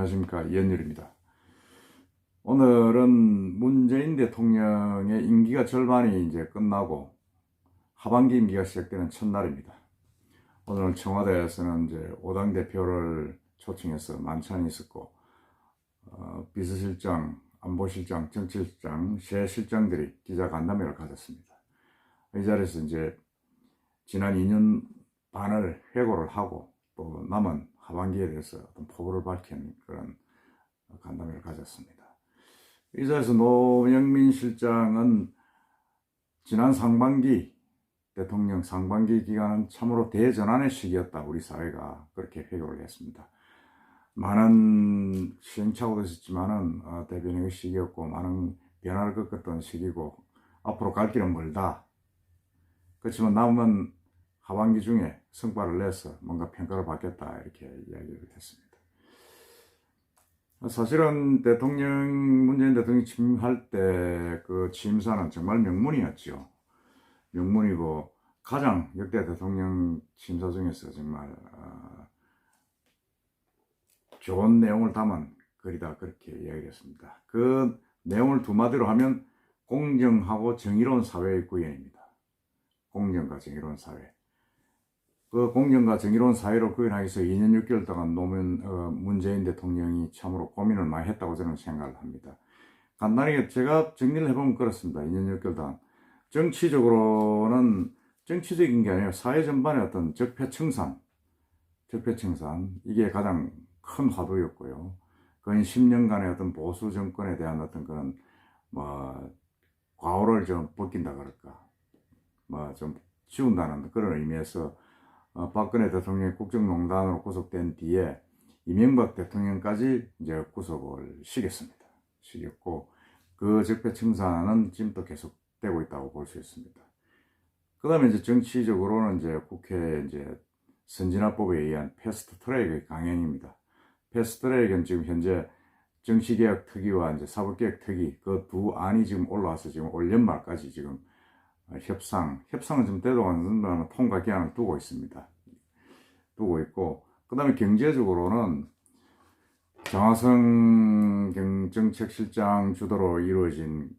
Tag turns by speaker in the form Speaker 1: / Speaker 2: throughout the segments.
Speaker 1: 안녕하십니까 이현일입니다. 오늘은 문재인 대통령의 임기가 절반이 이제 끝나고 하반기 임기가 시작되는 첫날입니다. 오늘 청와대에서는 이제 5당 대표를 초청해서 만찬이 있었고 어, 비서실장, 안보실장, 정치실장, 세 실장들이 기자 간담회를 가졌습니다. 이 자리에서 이제 지난 2년 반을 회고를 하고 또 남은 하반기에 대해서 어떤 포부를 밝힌 그런 간담회를 가졌습니다. 이 자리에서 노영민 실장은 지난 상반기 대통령 상반기 기간은 참으로 대전환의 시기였다. 우리 사회가 그렇게 회고를 했습니다. 많은 시행착오도 있었지만은 어, 대변의 시기였고 많은 변화를 겪었던 시기고 앞으로 갈 길은 멀다. 그렇지만 남은 하반기 중에 성과를 내서 뭔가 평가를 받겠다 이렇게 이야기를 했습니다. 사실은 대통령 문재인 대통령이 취임할 때 그 취임사는 정말 명문이었죠. 명문이고 가장 역대 대통령 취임사 중에서 정말 어, 좋은 내용을 담은 글이다 그렇게 이야기했습니다. 그 내용을 두 마디로 하면 공정하고 정의로운 사회의 구현입니다. 공정과 정의로운 사회. 그 공정과 정의로운 사회로 구현하기 위해서 2년 6개월 동안 노무현 어, 문재인 대통령이 참으로 고민을 많이 했다고 저는 생각을 합니다. 간단하게 제가 정리를 해보면 그렇습니다. 2년 6개월 동안 정치적으로는 정치적인 게 아니라 사회 전반의 어떤 적폐청산, 적폐청산 이게 가장 큰 화두였고요. 거의 10년간의 어떤 보수 정권에 대한 어떤 그런 뭐 과오를 좀 벗긴다 그럴까, 뭐 좀 지운다는 그런 의미에서 어, 박근혜 대통령이 국정농단으로 구속된 뒤에 이명박 대통령까지 이제 구속을 시켰습니다. 시켰고 그 적폐 청산은 지금도 계속되고 있다고 볼 수 있습니다. 그 다음에 이제 정치적으로는 이제 국회 이제 선진화법에 의한 패스트 트랙의 강행입니다. 패스트 트랙은 지금 현재 정치개혁 특위와 이제 사법개혁 특위 그 두 안이 지금 올라와서 지금 올 연말까지 지금 어, 협상, 협상은 지금 대동하는 통과 기한을 두고 있습니다. 두고 있고, 그 다음에 경제적으로는 정화성 정책실장 주도로 이루어진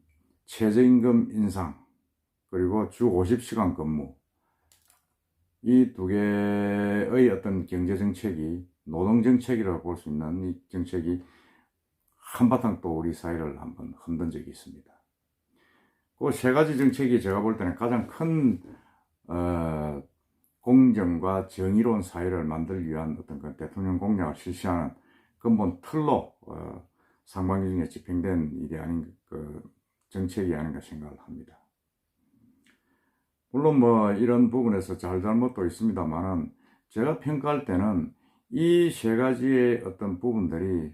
Speaker 1: 최저임금 인상, 그리고 주 50시간 근무, 이 두 개의 어떤 경제정책이 노동정책이라고 볼 수 있는 이 정책이 한바탕 또 우리 사회를 한번 흔든 적이 있습니다. 그 세 가지 정책이 제가 볼 때는 가장 큰 어, 공정과 정의로운 사회를 만들기 위한 어떤 그 대통령 공약을 실시하는 근본 틀로 어, 상반기 중에 집행된 일이 아닌 그 정책이 아닌가 생각을 합니다. 물론 뭐 이런 부분에서 잘잘못도 있습니다만은 제가 평가할 때는 이 세 가지의 어떤 부분들이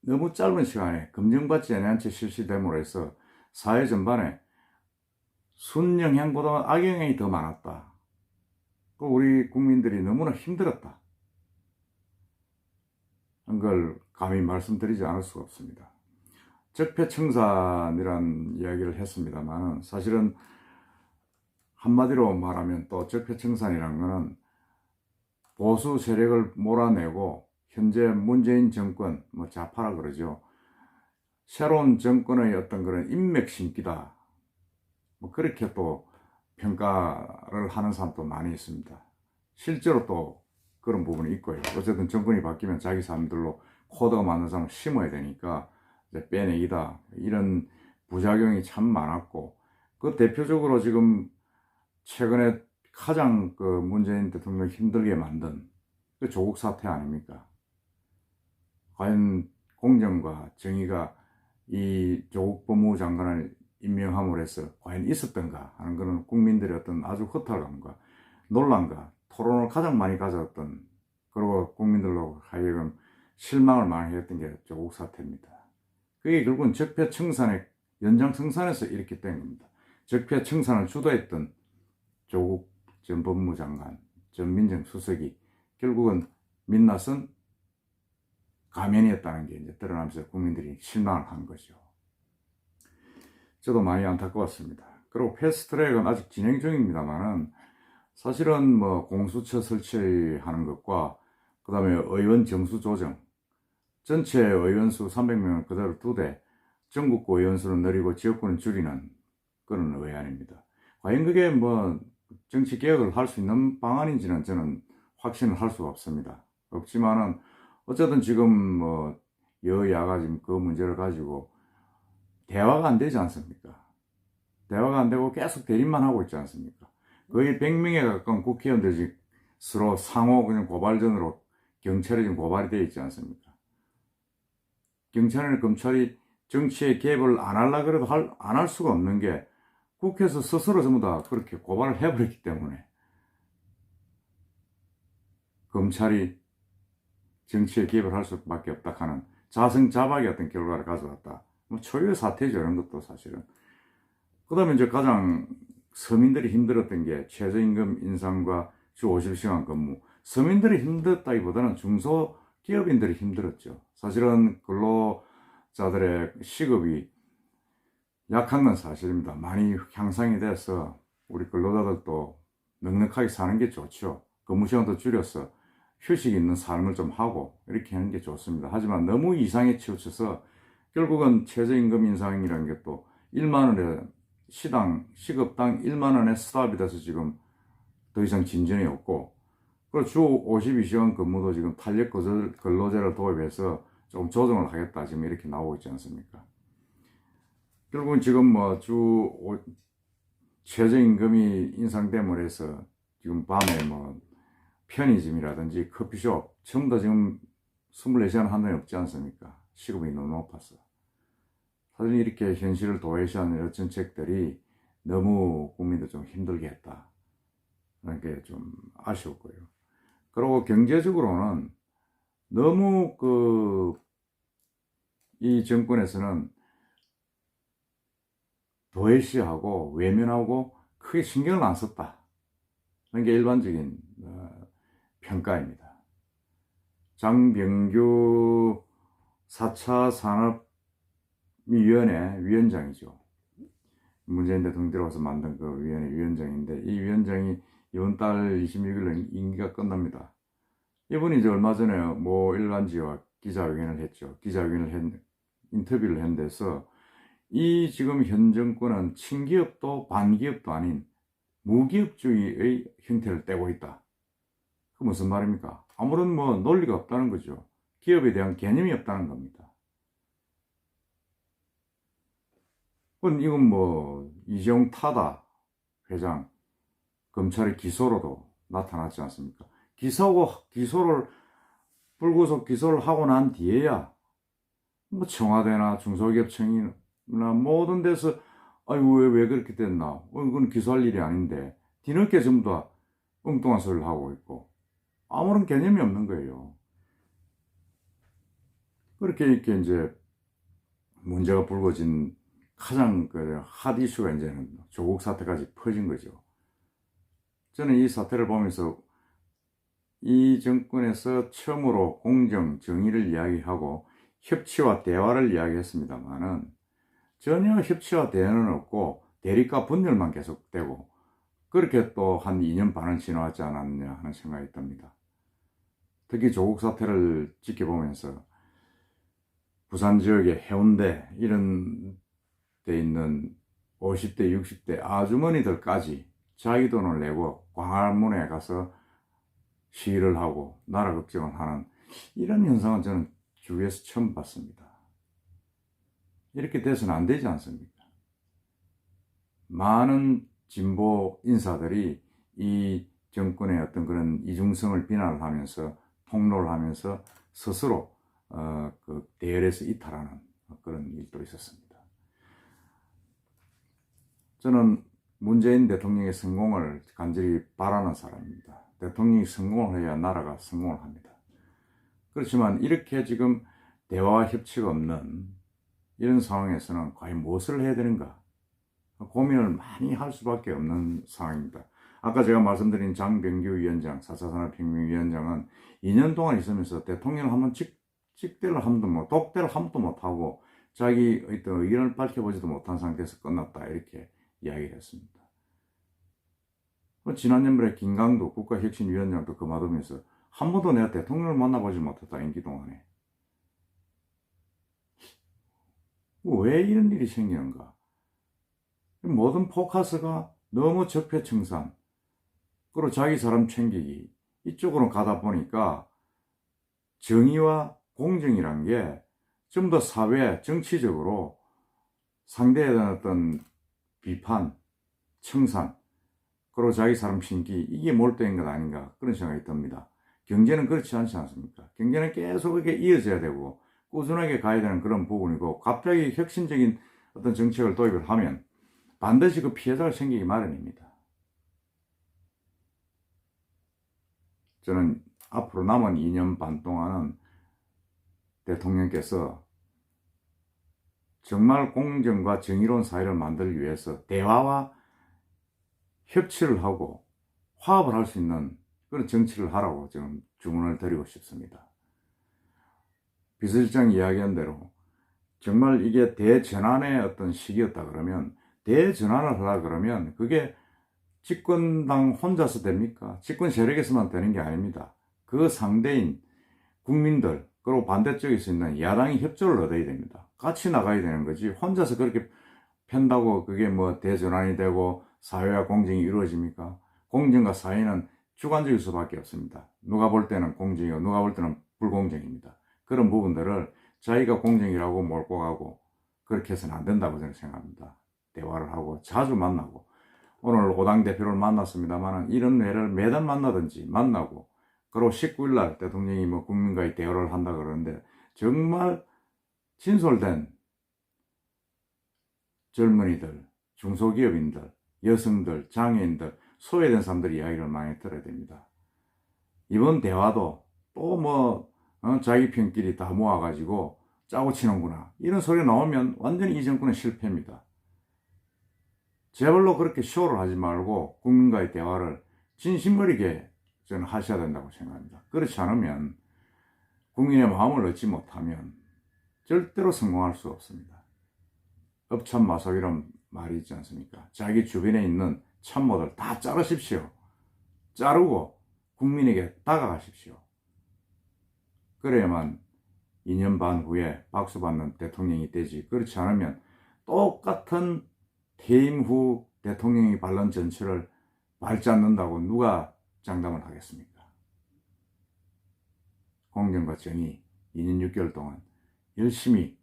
Speaker 1: 너무 짧은 시간에 검증받지 않은 채 실시됨으로 해서 사회 전반에 순영향보다 악영향이 더 많았다. 그 우리 국민들이 너무나 힘들었다. 한걸 감히 말씀드리지 않을 수가 없습니다. 적폐청산이란 이야기를 했습니다만 사실은 한마디로 말하면 또 적폐청산이란 것은 보수 세력을 몰아내고 현재 문재인 정권, 뭐 좌파라 그러죠. 새로운 정권의 어떤 그런 인맥 심기다. 뭐 그렇게 또 평가를 하는 사람도 많이 있습니다. 실제로 또 그런 부분이 있고요. 어쨌든 정권이 바뀌면 자기 사람들로 코드가 맞는 사람을 심어야 되니까 빼내기다. 이런 부작용이 참 많았고, 그 대표적으로 지금 최근에 가장 그 문재인 대통령 힘들게 만든 그 조국 사태 아닙니까? 과연 공정과 정의가 이 조국 법무부 장관을 임명함으로 해서 과연 있었던가 하는 것은 국민들의 어떤 아주 허탈감과 논란과 토론을 가장 많이 가졌던 그리고 국민들로 하여금 실망을 많이 했던 게 조국 사태입니다. 그게 결국은 적폐 청산의 연장 청산에서 이렇게 된 겁니다. 적폐 청산을 주도했던 조국 전 법무장관, 전 민정수석이 결국은 민낯은 가면이었다는 게 이제 드러나면서 국민들이 실망을 한 거죠. 저도 많이 안타까웠습니다. 그리고 패스트트랙은 아직 진행 중입니다만은 사실은 뭐 공수처 설치하는 것과 그 다음에 의원 정수 조정 전체 의원 수 300명을 그대로 두되 전국구 의원수를 늘리고 지역구는 줄이는 그런 의안입니다. 과연 그게 뭐 정치 개혁을 할 수 있는 방안인지는 저는 확신을 할 수가 없습니다. 없지만은 어쨌든 지금 뭐 여야가 지금 그 문제를 가지고 대화가 안 되지 않습니까? 대화가 안 되고 계속 대립만 하고 있지 않습니까? 거의 100명에 가까운 국회의원들이 서로 상호 그냥 고발전으로 경찰에 지금 고발이 되어 있지 않습니까? 경찰이나 검찰이 정치에 개입을 안 하려 그래도 안 할 수가 없는 게 국회에서 스스로 전부 다 그렇게 고발을 해버렸기 때문에 검찰이 정치에 개입을 할 수밖에 없다 하는 자승자박의 어떤 결과를 가져왔다. 뭐 초유의 사태죠, 이런 것도 사실은. 그 다음에 이제 가장 서민들이 힘들었던 게 최저임금 인상과 주 50시간 근무. 서민들이 힘들었다기보다는 중소기업인들이 힘들었죠. 사실은 근로자들의 시급이 약한 건 사실입니다. 많이 향상이 돼서 우리 근로자들도 넉넉하게 사는 게 좋죠. 근무 시간도 줄여서 휴식 있는 삶을 좀 하고 이렇게 하는 게 좋습니다. 하지만 너무 이상에 치우쳐서 결국은 최저임금 인상이라는 게 또 1만 원에 시당 시급당 1만 원에 스탑이 돼서 지금 더 이상 진전이 없고 그리고 주 52시간 근무도 지금 탄력 근로제를 도입해서 좀 조정을 하겠다 지금 이렇게 나오고 있지 않습니까? 결국은 지금 뭐 주 최저임금이 인상됨으로 해서 지금 밤에 뭐 편의점이라든지 커피숍 전부 다 지금 24시간 한동이 없지 않습니까? 시급이 너무 높았어. 사실 이렇게 현실을 도외시하는 이런 정책들이 너무 국민들 좀 힘들게 했다. 그런 게 좀 아쉬웠고요. 그리고 경제적으로는 너무 그, 이 정권에서는 도외시하고 외면하고 크게 신경을 안 썼다. 그런 게 일반적인 어, 평가입니다. 장병규 4차 산업위원회 위원장이죠. 문재인 대통령 들어와서 만든 그 위원회 위원장인데 이 위원장이 이번 달 26일 임기가 끝납니다. 이분이 이제 얼마 전에 뭐 일간지와 기자회견을 했죠. 기자회견을 했, 인터뷰를 했는데서 이 지금 현 정권은 친기업도 반기업도 아닌 무기업주의의 형태를 떼고 있다. 그 무슨 말입니까? 아무런 뭐 논리가 없다는 거죠. 기업에 대한 개념이 없다는 겁니다. 이건 뭐 이재용 타다 회장 검찰의 기소로도 나타났지 않습니까? 기소고 기소를 불구속 기소를 하고 난 뒤에야 뭐 청와대나 중소기업청이나 모든 데서 아이고 왜, 왜 그렇게 됐나? 어, 이건 기소할 일이 아닌데 뒤늦게 전부 다 엉뚱한 소리를 하고 있고 아무런 개념이 없는 거예요. 그렇게 이렇게 이제 문제가 불거진 가장 그핫 이슈가 이제는 조국 사태까지 퍼진 거죠. 저는 이 사태를 보면서 이 정권에서 처음으로 공정, 정의를 이야기하고 협치와 대화를 이야기했습니다만은 전혀 협치와 대화는 없고 대립과 분열만 계속되고 그렇게 또 한 2년 반을 지나왔지 않았느냐 하는 생각이 듭니다. 특히 조국 사태를 지켜보면서 부산 지역의 해운대 이런 데 있는 50대, 60대 아주머니들까지 자기 돈을 내고 광화문에 가서 시위를 하고 나라 걱정을 하는 이런 현상은 저는 주위에서 처음 봤습니다. 이렇게 돼서는 안 되지 않습니까? 많은 진보 인사들이 이 정권의 어떤 그런 이중성을 비난을 하면서 폭로를 하면서 스스로 어, 그 대열에서 이탈하는 그런 일도 있었습니다. 저는 문재인 대통령의 성공을 간절히 바라는 사람입니다. 대통령이 성공을 해야 나라가 성공을 합니다. 그렇지만 이렇게 지금 대화와 협치가 없는 이런 상황에서는 과연 무엇을 해야 되는가? 고민을 많이 할 수밖에 없는 상황입니다. 아까 제가 말씀드린 장병규 위원장, 4차 산업혁명위원장은 2년 동안 있으면서 대통령을 한번 찍, 찍대를 한 번도 못, 독대를 한 번도 못하고 자기 어떤 의견을 밝혀보지도 못한 상태에서 끝났다. 이렇게 이야기를 했습니다. 지난 연말에 김강도 국가혁신위원장도 그만두면서 한 번도 내가 대통령을 만나보지 못했다. 임기 동안에. 왜 이런 일이 생기는가? 모든 포커스가 너무 적폐청산, 그리고 자기 사람 챙기기 이쪽으로 가다 보니까 정의와 공정이란 게 좀 더 사회, 정치적으로 상대에 대한 어떤 비판, 청산, 그리고 자기 사람 신기 이게 몰두인 것 아닌가 그런 생각이 듭니다. 경제는 그렇지 않지 않습니까? 경제는 계속 이렇게 이어져야 되고 꾸준하게 가야 되는 그런 부분이고 갑자기 혁신적인 어떤 정책을 도입을 하면 반드시 그 피해자가 생기기 마련입니다. 저는 앞으로 남은 2년 반 동안은 대통령께서 정말 공정과 정의로운 사회를 만들기 위해서 대화와 협치를 하고 화합을 할 수 있는 그런 정치를 하라고 지금 주문을 드리고 싶습니다. 비서실장 이야기한 대로 정말 이게 대전환의 어떤 시기였다 그러면 대전환을 하라 그러면 그게 집권당 혼자서 됩니까? 집권 세력에서만 되는 게 아닙니다. 그 상대인 국민들 그리고 반대쪽에서 있는 야당이 협조를 얻어야 됩니다. 같이 나가야 되는 거지 혼자서 그렇게 편다고 그게 뭐 대전환이 되고 사회와 공정이 이루어집니까? 공정과 사회는 주관적일 수밖에 없습니다. 누가 볼 때는 공정이고 누가 볼 때는 불공정입니다. 그런 부분들을 자기가 공정이라고 몰고 가고 그렇게 해서는 안 된다고 저는 생각합니다. 대화를 하고 자주 만나고 오늘 오당 대표를 만났습니다만 이런 회를 매달 만나든지 만나고 그리고 19일 날 대통령이 뭐 국민과의 대화를 한다 그러는데 정말 진솔된 젊은이들, 중소기업인들, 여성들, 장애인들, 소외된 사람들 이야기를 많이 들어야 됩니다. 이번 대화도 또뭐 어, 자기 편끼리 다 모아가지고 짜고 치는구나 이런 소리 나오면 완전히 이 정권은 실패입니다. 제발로 그렇게 쇼를 하지 말고 국민과의 대화를 진심 어리게 저는 하셔야 된다고 생각합니다. 그렇지 않으면 국민의 마음을 얻지 못하면 절대로 성공할 수 없습니다. 업참마속이란 말이 있지 않습니까? 자기 주변에 있는 참모들 다 자르십시오. 자르고 국민에게 다가가십시오. 그래야만 2년 반 후에 박수 받는 대통령이 되지. 그렇지 않으면 똑같은 퇴임 후 대통령이 발언 전체를 밟지 않는다고 누가 장담을 하겠습니까? 공정과 정의 2년 6개월 동안 열심히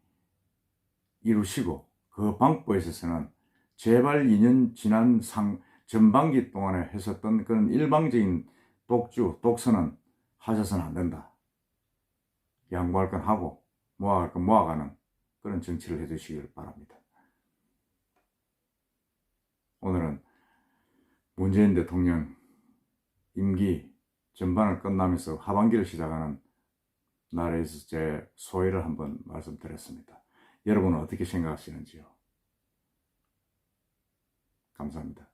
Speaker 1: 이루시고 그 방법에 있어서는 제발 2년 지난 상 전반기 동안에 했었던 그런 일방적인 독주, 독선은 하셔서는 안 된다. 양보할 건 하고 모아갈 건 모아가는 그런 정치를 해주시길 바랍니다. 오늘은 문재인 대통령 임기 전반을 끝나면서 하반기를 시작하는 나라에서 제 소회를 한번 말씀드렸습니다. 여러분은 어떻게 생각하시는지요? 감사합니다.